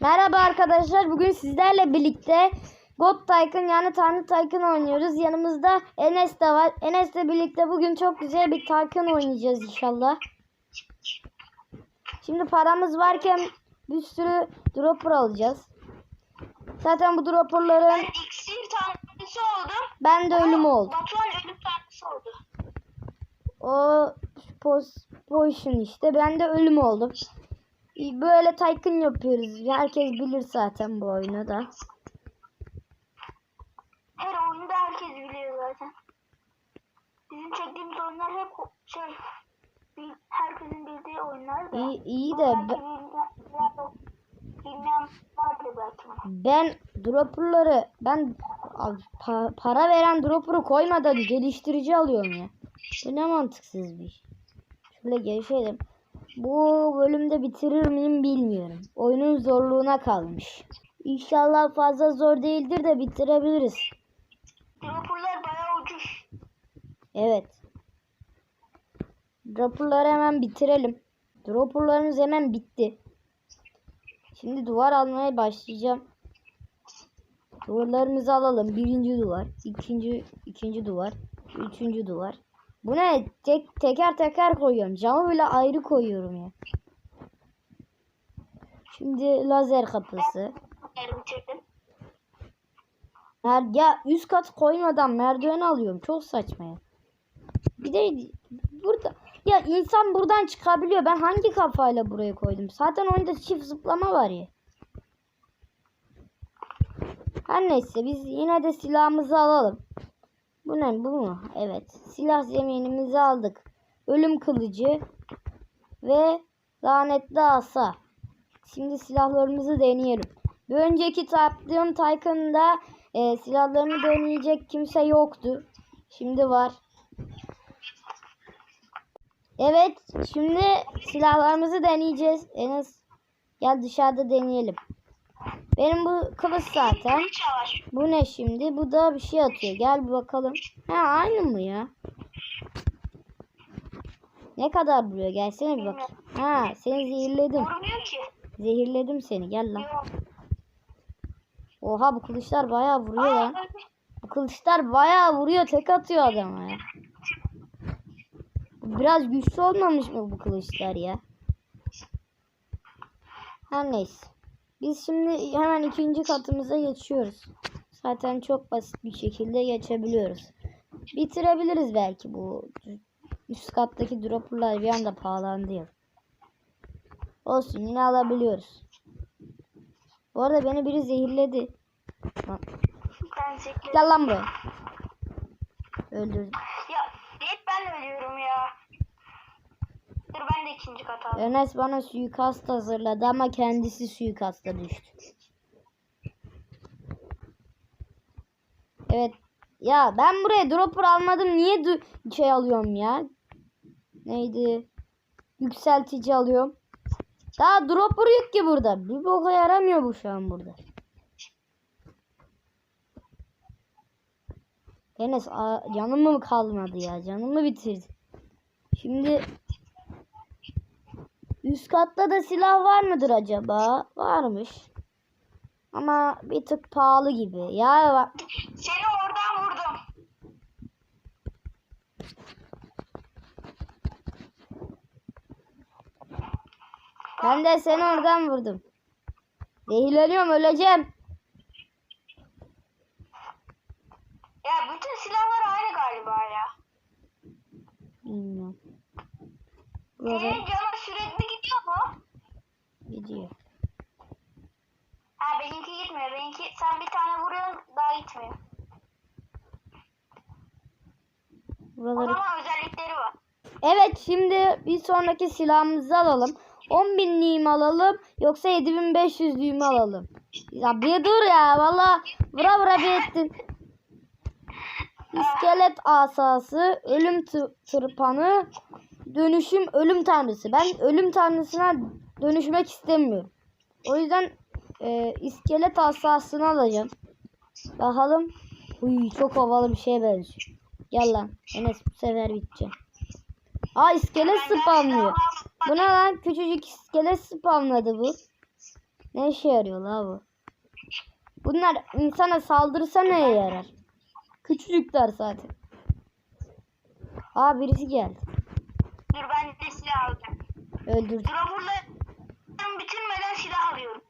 Merhaba arkadaşlar. Bugün sizlerle birlikte God Tycoon yani Tanrı Tycoon oynuyoruz. Yanımızda Enes de var. Enes'le birlikte bugün çok güzel bir Tycoon oynayacağız inşallah. Şimdi paramız varken bir sürü dropper alacağız. Zaten bu dropperların Ben iksir tanrısı oldum. ben de ölüm oldu. Batuhan ölüm tanrısı oldu. O pos, potion işte. Ben de ölüm oldum. Böyle Tycoon yapıyoruz. Herkes bilir zaten bu oyunu da. Her oyunu da herkes biliyor zaten. Bizim çektiğimiz oyunlar hep şey herkesin bildiği oyunlar da. İyi, iyi de vardır belki. ben dropperları ben pa- para veren dropper'ı koymadan geliştirici alıyorum ya. Bu ne mantıksız bir iş. Şöyle gelişelim. Bu bölümde bitirir miyim bilmiyorum. Oyunun zorluğuna kalmış. İnşallah fazla zor değildir de bitirebiliriz. Dropperlar bayağı ucuz. Evet. Dropperları hemen bitirelim. Dropperlarımız hemen bitti. Şimdi duvar almaya başlayacağım. Duvarlarımızı alalım. Birinci duvar, ikinci ikinci duvar, üçüncü duvar. Bu ne? Tek, teker teker koyuyorum. Camı bile ayrı koyuyorum ya. Şimdi lazer kapısı. Mer ya üst kat koymadan merdiven alıyorum. Çok saçma ya. Bir de burada ya insan buradan çıkabiliyor. Ben hangi kafayla buraya koydum? Zaten oyunda çift zıplama var ya. Her neyse biz yine de silahımızı alalım. Bu ne bu mu? Evet. Silah zeminimizi aldık. Ölüm kılıcı ve lanetli asa. Şimdi silahlarımızı deneyelim. Bir önceki taptığım Tycoon'da e, silahlarını deneyecek kimse yoktu. Şimdi var. Evet, şimdi silahlarımızı deneyeceğiz. Enes gel dışarıda deneyelim. Benim bu kılıç zaten. Bu ne şimdi? Bu da bir şey atıyor. Gel bir bakalım. Ha aynı mı ya? Ne kadar vuruyor? Gelsene bir bak. Ha seni zehirledim. Zehirledim seni. Gel lan. Oha bu kılıçlar bayağı vuruyor lan. Bu kılıçlar bayağı vuruyor. Tek atıyor adama ya. Biraz güçlü olmamış mı bu kılıçlar ya? Her neyse. Biz şimdi hemen ikinci katımıza geçiyoruz. Zaten çok basit bir şekilde geçebiliyoruz. Bitirebiliriz belki bu üst kattaki dropperlar bir anda pahalandı ya. Olsun yine alabiliyoruz. Bu arada beni biri zehirledi. Lan. Gel lan buraya. Öldürdüm. Ya hep ben ölüyorum ya. Dur ben de ikinci kata aldım. Enes bana suikast hazırladı ama kendisi suikasta düştü. Evet. Ya ben buraya dropper almadım. Niye şey alıyorum ya? Neydi? Yükseltici alıyorum. Daha dropper yok ki burada. Bir boka yaramıyor bu şu an burada. Enes canım mı kalmadı ya? Canımı bitirdi. Şimdi katta da silah var mıdır acaba? Varmış. Ama bir tık pahalı gibi. Ya bak. Seni oradan vurdum. Ben de seni oradan vurdum. Zehirleniyorum öleceğim. Ya bütün silahlar aynı galiba ya. Bilmiyorum. Senin canın Benimki sen bir tane vuruyorsun daha gitmiyor. Buraları... zaman özellikleri var. Evet şimdi bir sonraki silahımızı alalım. 10.000'liği mi alalım yoksa 7500'lüğü mü alalım? Ya bir dur ya valla vura vura bir ettin. İskelet asası, ölüm tı- tırpanı, dönüşüm ölüm tanrısı. Ben ölüm tanrısına dönüşmek istemiyorum. O yüzden e, iskelet asasını alacağım. Bakalım. Uy çok havalı bir şeye benziyor. Gel lan. Enes bu sefer biteceğim. Aa iskelet spamlıyor. Bu ne lan? Küçücük iskelet spamladı bu. Ne işe yarıyor la bu? Bunlar insana saldırsa neye yarar? Küçücükler zaten. Aa birisi geldi. Dur ben de silah alacağım. Öldürdü. Dropper'larım bitirmeden silah alıyorum.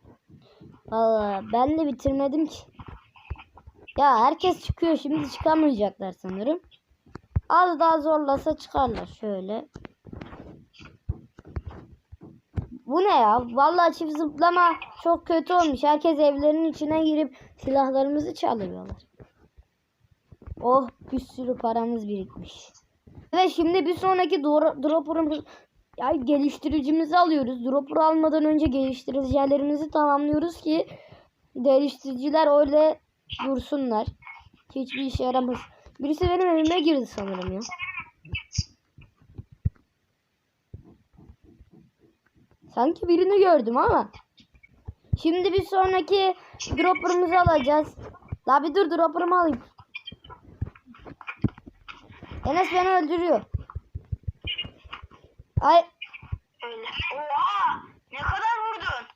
Valla ben de bitirmedim ki. Ya herkes çıkıyor şimdi çıkamayacaklar sanırım. Az daha zorlasa çıkarlar şöyle. Bu ne ya? Vallahi çift zıplama çok kötü olmuş. Herkes evlerinin içine girip silahlarımızı çalıyorlar. Oh bir sürü paramız birikmiş. Ve şimdi bir sonraki dro- dropper'ımız ya geliştiricimizi alıyoruz. Dropper almadan önce geliştiricilerimizi tamamlıyoruz ki geliştiriciler öyle dursunlar. Hiçbir işe yaramaz. Birisi benim evime girdi sanırım ya. Sanki birini gördüm ama. Şimdi bir sonraki dropper'ımızı alacağız. La bir dur dropper'ımı alayım. Enes beni öldürüyor. Ay Öyle. Oha! Ne kadar vurdun?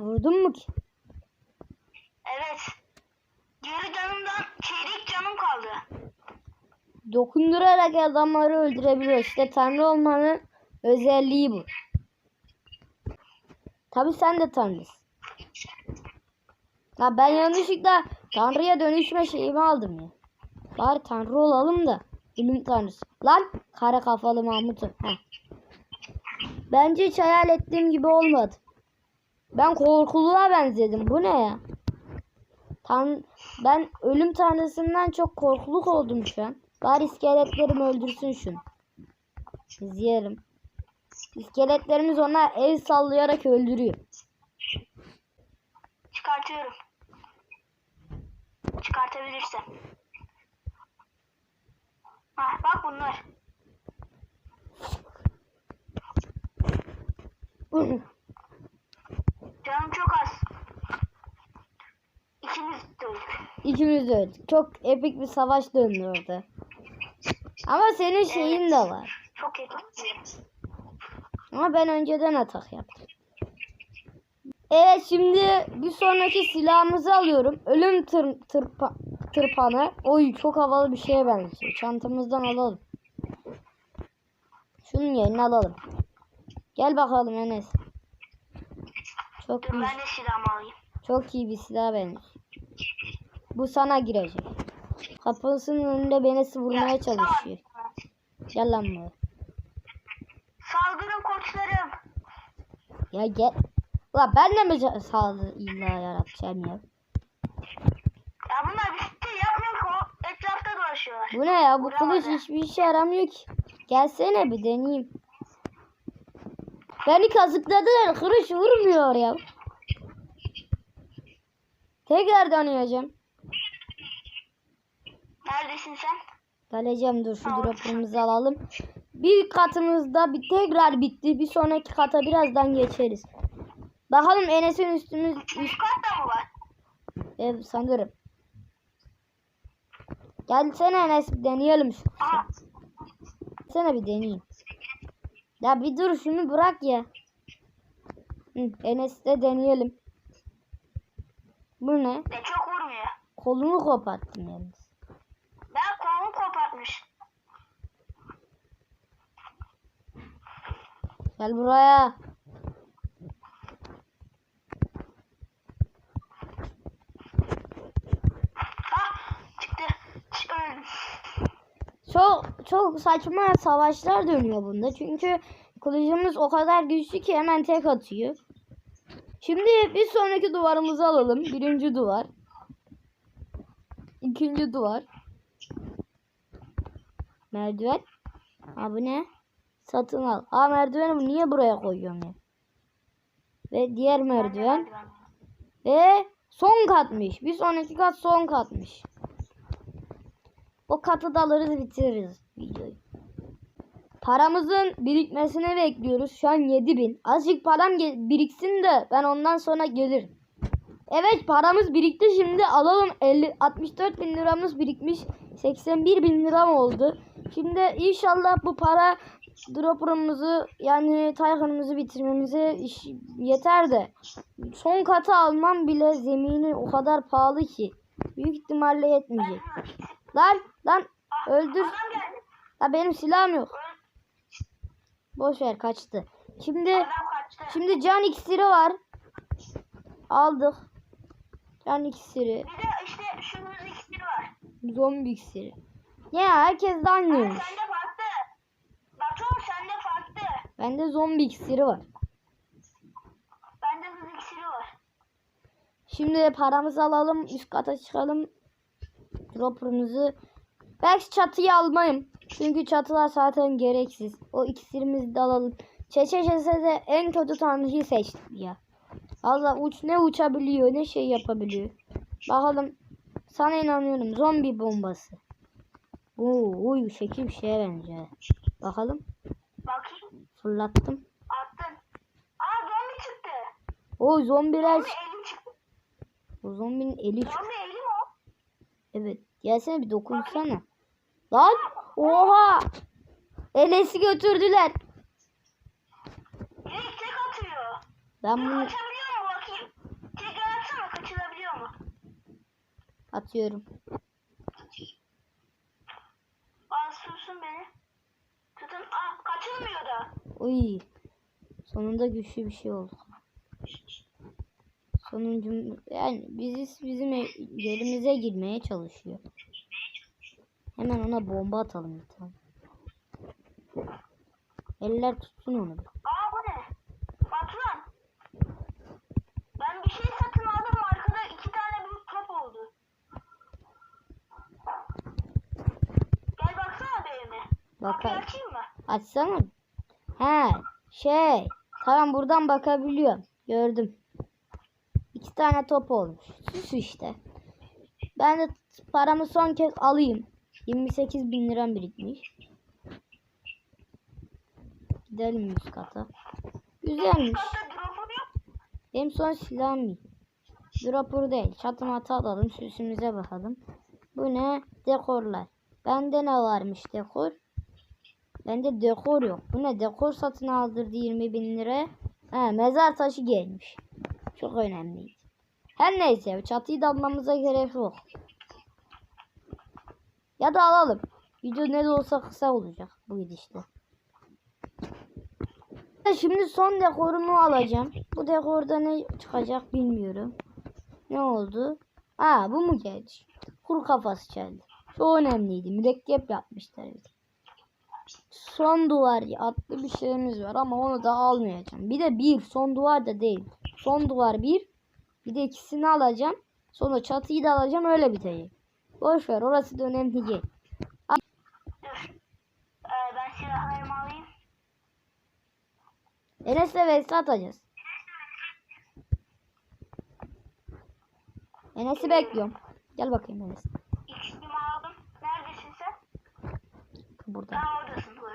vurdun mu ki? Evet. Geri canımdan çeyrek canım kaldı. Dokundurarak adamları öldürebiliyor. İşte tanrı olmanın özelliği bu. Tabi sen de tanrısın. Ya ben yanlışlıkla tanrıya dönüşme şeyimi aldım ya. Bari tanrı olalım da. Bilim tanrısı. Lan kara kafalı Mahmut'um. Heh. Bence hiç hayal ettiğim gibi olmadı. Ben korkuluğa benzedim. Bu ne ya? Tan ben ölüm tanrısından çok korkuluk oldum şu an. Bari iskeletlerim öldürsün şunu. İzleyelim. İskeletlerimiz ona el sallayarak öldürüyor. Çıkartıyorum. Çıkartabilirsem. Ah bak bunlar. Canım çok az. İkimiz de öldük. İkimiz de öldük. Çok epik bir savaş döndü orada. Ama senin şeyin de var. Çok kötü. Ama ben önceden atak yaptım. Evet şimdi bir sonraki silahımızı alıyorum. Ölüm tır, tırpa, tırpanı. Oy çok havalı bir şeye benziyor. Çantamızdan alalım. Şunun yerine alalım. Gel bakalım Enes. Çok Dur iyi, ben de silahımı alayım. çok iyi bir silah benziyor. Bu sana girecek. Kapısının önünde beni vurmaya çalışıyor. Gel lan buraya. Salgının koçlarım. Ya gel. Ulan ben de mi sağlığı illa yaratacağım ya? Ya bunlar bir şey yapmıyor ki o etrafta dolaşıyorlar. Bu ne ya? Bu kılıç hiçbir işe yaramıyor ki. Gelsene bir deneyeyim. Beni kazıkladılar. Kılıç vurmuyor ya. Tekrar deneyeceğim. Neredesin sen? Geleceğim dur şu dropper'ımızı alalım. Bir katımızda bir tekrar bitti. Bir sonraki kata birazdan geçeriz. Bakalım Enes'in üstümüz üst, katta mı var? ev sanırım. Gelsene Enes bir deneyelim şu. Sana bir deneyeyim. Ya bir dur şunu bırak ya. Hı, Enes'te deneyelim. Bu ne? De çok vurmuyor. Kolunu koparttın yalnız. Ben kolumu kopartmış. Gel buraya. Ah çıktı. Ç- öldüm. Çok çok saçma savaşlar dönüyor bunda. Çünkü kılıcımız o kadar güçlü ki hemen tek atıyor. Şimdi bir sonraki duvarımızı alalım. Birinci duvar. İkinci duvar. Merdiven. Ha bu ne? Satın al. Ha merdiveni niye buraya koyuyorum ya? Ve diğer merdiven. Ve son katmış. Bir sonraki kat son katmış. O katı da alırız bitiririz videoyu. Paramızın birikmesini bekliyoruz. Şu an 7000. Azıcık param biriksin de ben ondan sonra gelirim. Evet paramız birikti şimdi alalım 50 64 bin liramız birikmiş 81 bin liram oldu. Şimdi inşallah bu para dropper'ımızı yani Taycan'ımızı bitirmemize iş, yeter de son katı almam bile zemini o kadar pahalı ki büyük ihtimalle yetmeyecek. Lan lan öldür. La benim silahım yok. Boş ver kaçtı. Şimdi kaçtı. şimdi can iksiri var. Aldık. Can iksiri, Bir de işte şu hız iksiri var. zombi iksiri. Ya herkes de Ha, aynıymış. sende farklı. Batuhan sende farklı. Bende zombi iksiri var. Bende hız iksiri var. Şimdi paramızı alalım. Üst kata çıkalım. Dropper'ımızı. Belki çatıyı almayayım. Çünkü çatılar zaten gereksiz. O iksirimizi de alalım. Çeçeçese en kötü tanrıyı seçtik ya. Allah uç ne uçabiliyor ne şey yapabiliyor. Bakalım. Sana inanıyorum. Zombi bombası. Oo, uy şekil bir şeye benziyor. Bakalım. Bakayım. Fırlattım. Attın. Aa zombi çıktı. O zombiler. Zombi eli çıktı. O zombinin eli çıktı. Zombi eli mi o? Evet. Gelsene bir dokunsana. Lan! Oha! Enes'i götürdüler. Direkt tek atıyor. Ben Bunu bunu açabiliyor mu bakayım? Tekrar atsana kaçılabiliyor mu? atıyorum. Aa sussun beni. Tutun. Aa kaçılmıyor da. Uy. Sonunda güçlü bir şey oldu. Sonuncu yani bizi bizim e- yerimize girmeye çalışıyor. Hemen ona bomba atalım bir tane. Eller tutsun onu. Aa bu ne? Patron. Ben bir şey satın aldım arkada iki tane büyük top oldu. Gel baksana. Kapıyı Bakar. açayım mı? Açsana. He, şey. Tamam buradan bakabiliyorum. Gördüm. İki tane top olmuş. Süs işte. Ben de paramı son kez alayım. 28 bin liram birikmiş. Gidelim üst kata. Güzelmiş. Yok. Benim son silahım iyi. Dropper değil. Çatı matı alalım. Süsümüze bakalım. Bu ne? Dekorlar. Bende ne varmış dekor? Bende dekor yok. Bu ne? Dekor satın aldırdı 20 bin lira. He, mezar taşı gelmiş. Çok önemliydi. Her neyse çatıyı da almamıza gerek yok. Ya da alalım. Video ne de olsa kısa olacak bu gidişte. Şimdi son dekorumu alacağım. Bu dekorda ne çıkacak bilmiyorum. Ne oldu? Aa bu mu geldi? Kuru kafası geldi. Çok önemliydi. Mürekkep yapmışlar. Son duvar adlı bir şeyimiz var ama onu da almayacağım. Bir de bir son duvar da değil. Son duvar bir. Bir de ikisini alacağım. Sonra çatıyı da alacağım öyle bitecek. Boş ver orası da önemli değil. Dur. Ee, ben silahlarımı alayım. Enes'le vs atacağız. Enes'i bekliyorum. Gel bakayım Enes. İkisini aldım. Neredesin sen? Burada. Ha oradasın doğru.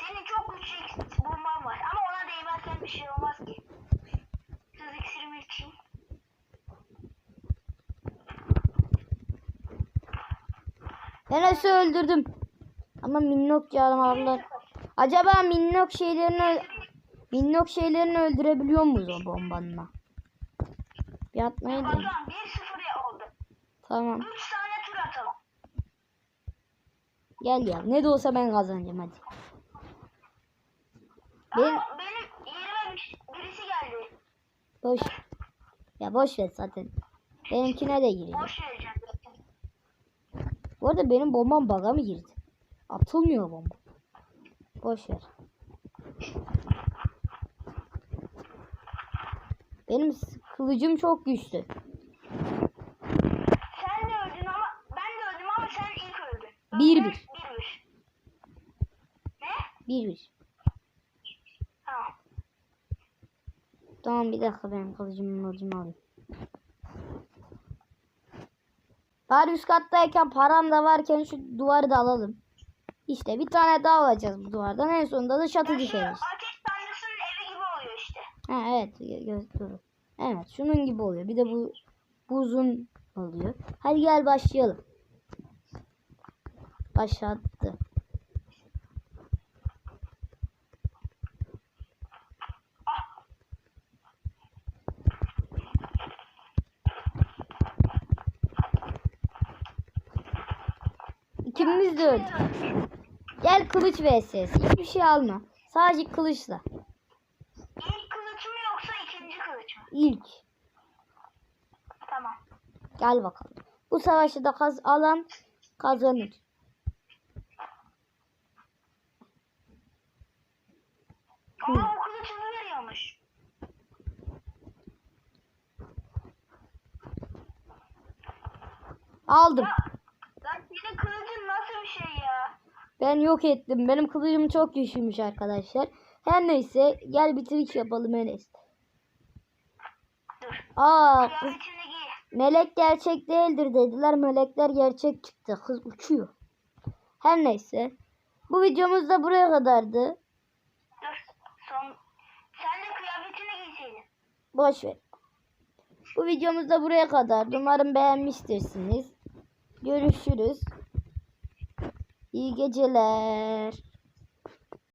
Senin çok güçlü bomban var ama ona değmezsen bir şey olmaz ki. Hız iksirimi içeyim. Enes'i öldürdüm. Ama minnok canavarlar. Acaba minnok şeylerini minnok şeylerini öldürebiliyor muyuz o bombanla? Bir atmayı dene. Patron 1-0 oldu. Tamam. 3 tane tur atalım. Gel ya. Ne de olsa ben kazanacağım hadi. Ben Ama benim yerime bir- birisi geldi. boş. Ya boş ver zaten. Benimkine de gireceğim. Boş vereceğim. Bu arada benim bombam baga mı girdi? Atılmıyor bomba. Boş ver. Benim kılıcım çok güçlü. Sen de öldün ama ben de öldüm ama sen ilk öldün. Bir bir. Bir bir. Ne? Bir bir. Tamam. Tamam bir dakika benim kılıcımı kılıcımı alayım. Bari üst kattayken param da varken şu duvarı da alalım. İşte bir tane daha alacağız bu duvardan. En sonunda da tanrısının evi gibi oluyor işte. Ha evet gö- gö- dur. Evet şunun gibi oluyor. Bir de bu buzun oluyor. Hadi gel başlayalım. Başlattı. İkimiz de öldük. Gel kılıç vs. Hiçbir şey alma. Sadece kılıçla. İlk kılıç mı yoksa ikinci kılıç mı? İlk. Tamam. Gel bakalım. Bu savaşı da kaz alan kazanır. Ama o kılıç hızı veriyormuş. Aldım. Lan senin kılıcın nasıl bir şey ya? Ben yok ettim. Benim kılıcım çok güçlüymüş arkadaşlar. Her neyse gel bitirik yapalım Enes. Dur. Aa kız, melek gerçek değildir dediler. Melekler gerçek çıktı. Kız uçuyor. Her neyse. Bu videomuz da buraya kadardı. Dur. Son. Sen de kıyafetini giyseydin. Boş ver. Bu videomuz da buraya kadar. Umarım beğenmiştirsiniz. Görüşürüz. İyi geceler.